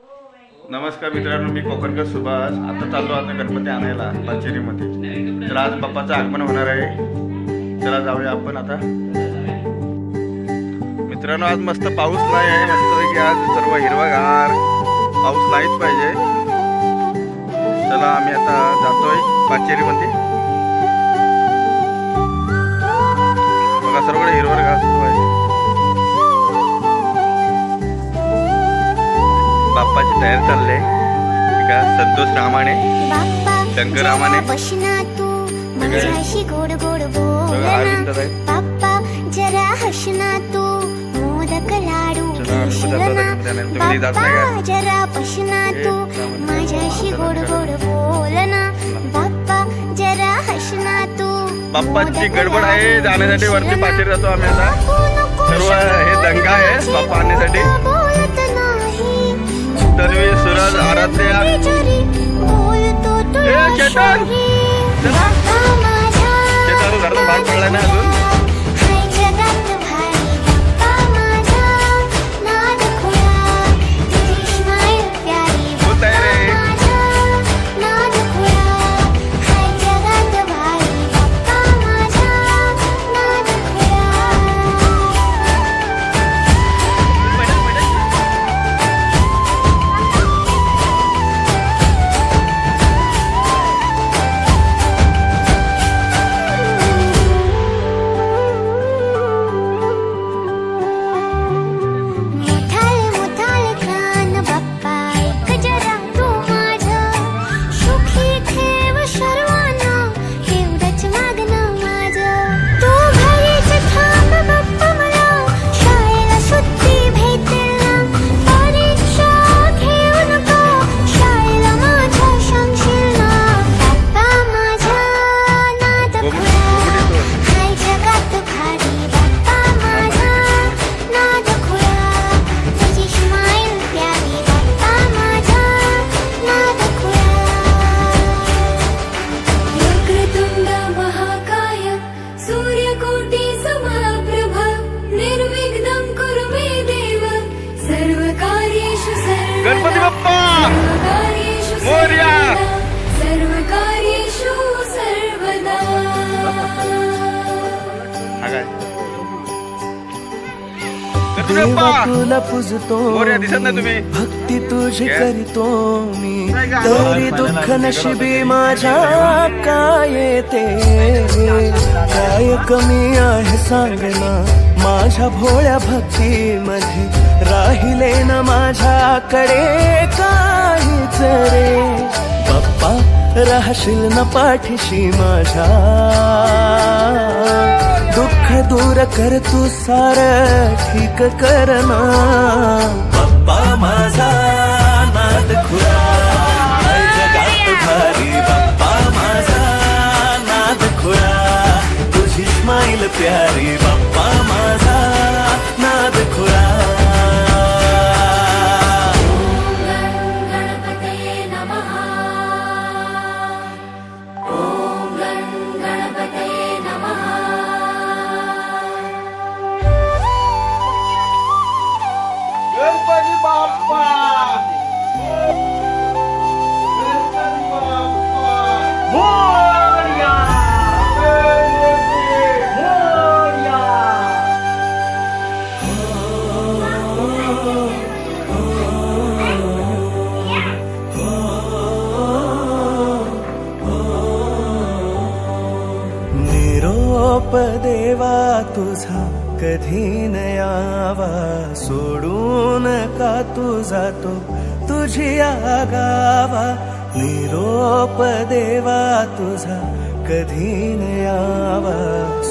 नमस्कार मित्रांनो मी कोकणकर सुभाष. आता चाललो आता गणपती आणायला पाचेरीमध्ये. तर आज बाप्पाचं आगमन होणार आहे. चला जाऊया आपण आता. मित्रांनो आज मस्त पाऊस नाही आहे. मस्तपैकी आज सर्व हिरवागार पाऊस नाहीच पाहिजे. चला आम्ही आता जातोय पाचेरीमध्ये. बघा सर्वकडे हिरवगार सुरू आहे. तयारी चालली आहे ठीक आहे संतोष रामाने शंकर रामाने बसना तू माझ्याशी गोड गोड जरा आता ना. का? बाप्पा जरा जरा हसना तू बाप्पाची गडबड आहे जाण्यासाठी वरती. पाचेरी जातो आम्ही आता. सर्व हे दंगा आहे बाप्पा आणण्यासाठी. ते चालू घरातून बाहेर पडलाय ना अजून? गणपती बाप्पा! मोरया! तुला पूजतो भक्ती तुझी? करीतो मी? तरी दुःख नशिबी माझ्या काय येते? काय कमी आहे सांग ना माझ्या भोळ्या भक्तीमध्ये राहिले ना माझ्याकडे काहीच रे. बाप्पा राहशील ना पाठीशी माझ्या. दुःख दूर कर तू सार ठीक कर ना. बाप्पा माझा नाद खुरा. जगात भारी. बाप्पा माझा नाद खुरा. तुझी स्माईल प्यारी. बाप्पा माझा नाद खुरा. निरोप देवा तुझा कधी नयावा सोडून का तू? जातो तुझी आगावा निरोप देवा तुझा कधी नयावा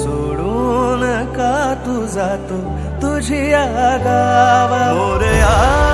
सोडून का तू? जातो तुझी आगावा मोरया